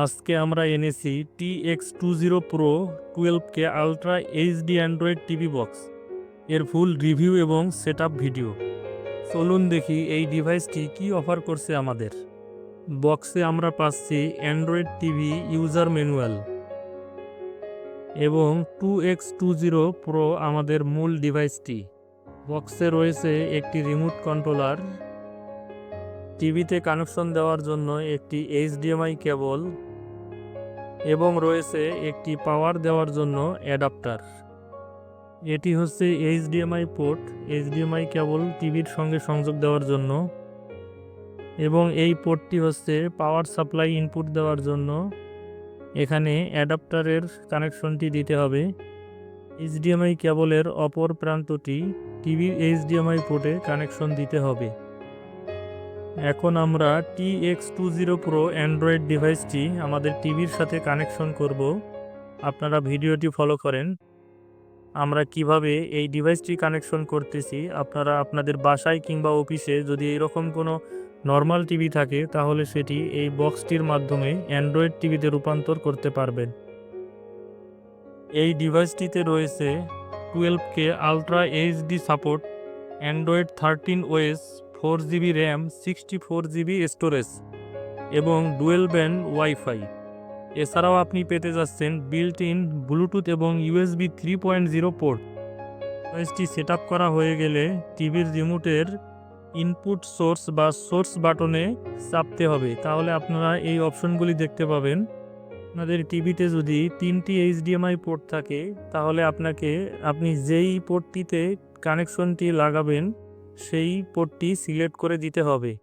আজকে আমরা এনেছি T X two zero pro twelve K ultra HD Android TV box এর ফুল রিভিউ এবং সেট ভিডিও চলুন দেখি এই ডিভাইসটি কি অফার করছে আমাদের। বক্সে আমরা পাচ্ছি অ্যান্ড্রয়েড টিভি ইউজার ম্যানুয়াল এবং two X two zero pro আমাদের মূল ডিভাইসটি বক্সে রয়েছে একটি রিমোট কন্ট্রোলার টিভিতে কানেকশন দেওয়ার জন্য একটি এইচডিএমআই কেবল এবং রয়েছে একটি পাওয়ার দেওয়ার জন্য অ্যাডাপ্টার। এটি হচ্ছে এইচডিএমআই পোর্ট, এইচডিএমআই কেবল টিভির সঙ্গে সংযোগ দেওয়ার জন্য এবং এই পোর্টটি হচ্ছে পাওয়ার সাপ্লাই ইনপুট দেওয়ার জন্য। এখানে অ্যাডাপ্টারের কানেকশনটি দিতে হবে। এইচডিএমআই কেবলের অপর প্রান্তটি টিভির এইচডিএমআই পোর্টে কানেকশন দিতে হবে। এখন আমরা T X two zero pro Android ডিভাইসটি আমাদের টিভির সাথে কানেকশন করব। আপনারা ভিডিওটি ফলো করেন। আমরা কীভাবে এই ডিভাইসটি কানেকশন করতেছি, আপনারা আপনাদের বাসায় কিংবা অফিসে যদি এরকম কোনো নর্মাল টিভি থাকে, তাহলে সেটি এই বক্সটির মাধ্যমে অ্যান্ড্রয়েড টিভিতে রূপান্তর করতে পারবেন। এই ডিভাইসটিতে রয়েছে twelve K ultra HD support Android thirteen OS four GB RAM, sixty four GB storage এবং ডুয়েল ব্যান্ড ওয়াইফাই। এছাড়াও আপনি পেতে যাচ্ছেন বিল্ট ইন ব্লুটুথ এবং USB three point zero port. ডিভাইসটি সেট করা হয়ে গেলে টিভির রিমোটের ইনপুট সোর্স বা সোর্স বাটনে চাপতে হবে। তাহলে আপনারা এই অপশনগুলি দেখতে পাবেন। আপনাদের টিভিতে যদি তিনটি এইচডিএমআই পোর্ট থাকে, তাহলে আপনাকে, আপনি যেই পোর্টটিতে কানেকশনটি লাগাবেন সেই পোর্টটি সিলেক্ট করে দিতে হবে।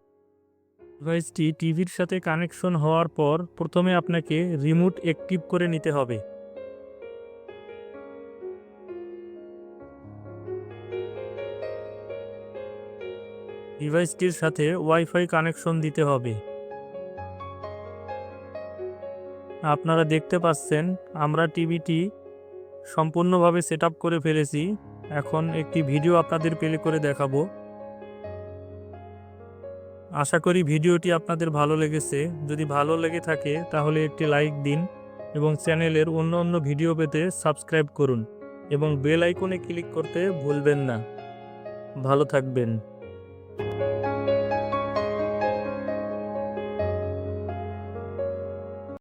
ডিভাইসটি টিভির সাথে কানেকশন হওয়ার পর প্রথমে আপনাকে রিমোট অ্যাক্টিভ করে নিতে হবে। ডিভাইসটির সাথে ওয়াইফাই কানেকশন দিতে হবে। আপনারা দেখতে পাচ্ছেন, আমরা টিভিটি সম্পূর্ণভাবে সেট করে ফেলেছি। এখন একটি ভিডিও আপনাদের প্লে করে দেখাবো। আশা করি ভিডিওটি আপনাদের ভালো লেগেছে। যদি ভালো লেগে থাকে, তাহলে একটি লাইক দিন এবং চ্যানেলের অন্য অন্য ভিডিও পেতে সাবস্ক্রাইব করুন এবং বেল আইকনে ক্লিক করতে ভুলবেন না। ভালো থাকবেন।